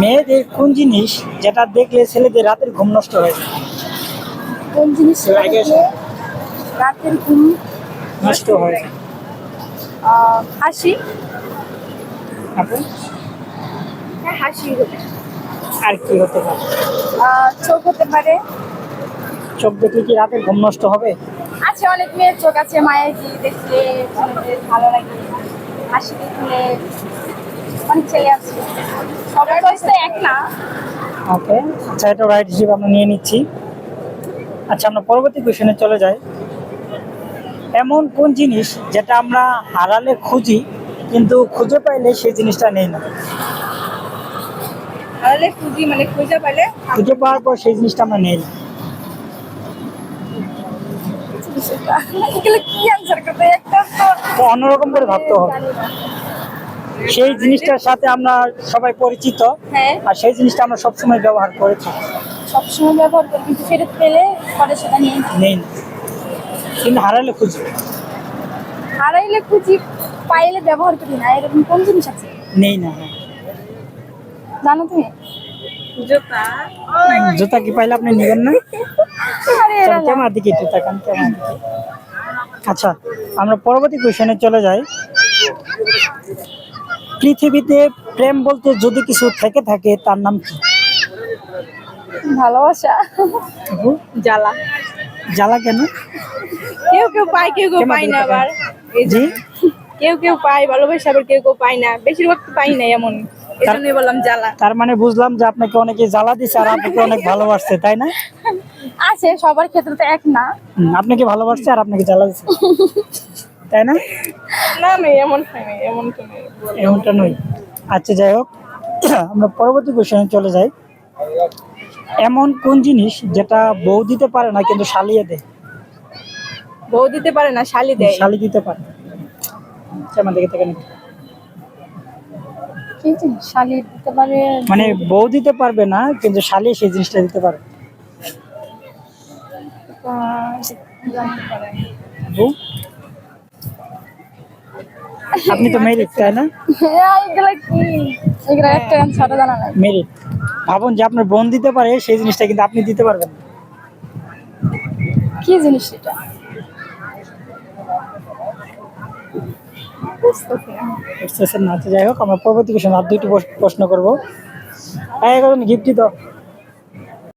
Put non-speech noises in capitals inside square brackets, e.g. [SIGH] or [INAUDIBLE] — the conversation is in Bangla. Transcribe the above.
মেয়েদের কোন জিনিস যেটা দেখলে ছেলেদের রাতের ঘুম নষ্ট হয়ে যায়? কোন জিনিস রাতের ঘুম নষ্ট হয়ে যায়। হাসি। হ্যাঁ হাসি হতে আর কি হতে পারে? চোখ হতে পারে। চোখ দেখলে কি রাতের ঘুম নষ্ট হবে? আছে অনেক মেয়ের চোখ আছে মায়াজি দেখলে ভালো লাগে। হাসি দেখলে অনেক ছেলে আছে সবার বয়স তো এক না। ওকে আচ্ছা এটা রাইট হিসেবে আমরা নিয়ে নিচ্ছি। আচ্ছা আমরা পরবর্তী কোয়েশনে চলে যাই। এমন কোন জিনিস যেটা আমরা হারালে খুঁজি কিন্তু খুঁজে পাইলে সেই জিনিসটা নেই না? খুঁজি মানে খুঁজে পেলে খুঁজে পাওয়ার পর সেই জিনিসটা আমরা নেই। না। অন্যরকম করে ভাবতে হবে। সেই জিনিসটার সাথে আমরা সবাই পরিচিত। হ্যাঁ। আর সেই জিনিসটা আমরা সবসময় ব্যবহার করে থাকি। সবসময় ব্যবহার করি কিন্তু ফেরত পেলে পরে সেটা নিয়ে নেই। কিন্তু হারালে খুঁজি। হারাইলে খুঁজি পাইলে ব্যবহার করি না। এরকম কোন জিনিস আছে? নেই না হ্যাঁ। জানো তুমি? জুতা। জুতা কি পাইলে আপনি নেবেন না? কেমন দিকে তাকান কেমন আচ্ছা আমরা পরবর্তী কোয়েশনে চলে যাই। পৃথিবীতে প্রেম বলতে যদি কিছু থেকে থাকে তার নাম কি? ভালোবাসা। জ্বালা। জ্বালা কেন? কেউ কেউ পায় কেউ কেউ পায় না আবার। জি? কেউ কেউ পায় ভালোবাসা আবার কেউ কেউ পায় না। বেশিরভাগ পাই না এমন। বললাম জ্বালা। তার মানে বুঝলাম যে আপনাকে অনেকে জ্বালা দিচ্ছে আর আপনাকে অনেক [LAUGHS] ভালোবাসছে তাই না? আছে সবার ক্ষেত্রে তো এক না। আপনাকে ভালোবাসছে আর আপনাকে জ্বালা দিচ্ছে [LAUGHS] তাই না? না না এমন হয় না এমনটা নয়। আচ্ছা যাই হোক আমরা পরবর্তী কোয়েশনে চলে যাই। এমন কোন জিনিস যেটা বউ দিতে পারে না কিন্তু শালিয়ে দেয়? বউ দিতে পারে না শালি দেয়। শালি দিতে পারে কেমন দেখে থাকেন একটু। কি জিনিস? শালি দিতে পারে? মানে বউ দিতে পারবে না কিন্তু শালি সেই জিনিসটা দিতে পারে। বউ? আপনি তো মেরিট তাই না? হ্যাঁ, নাই। মেরিট ভাবুন যে আপনার বোন দিতে পারে সেই জিনিসটা কিন্তু আপনি দিতে পারবেন। কি জিনিস এটা। বুঝতেছেন না আচ্ছা যাই হোক আমরা পরবর্তী কোশ্চেন আর দুইটি প্রশ্ন করব। গিফট দিত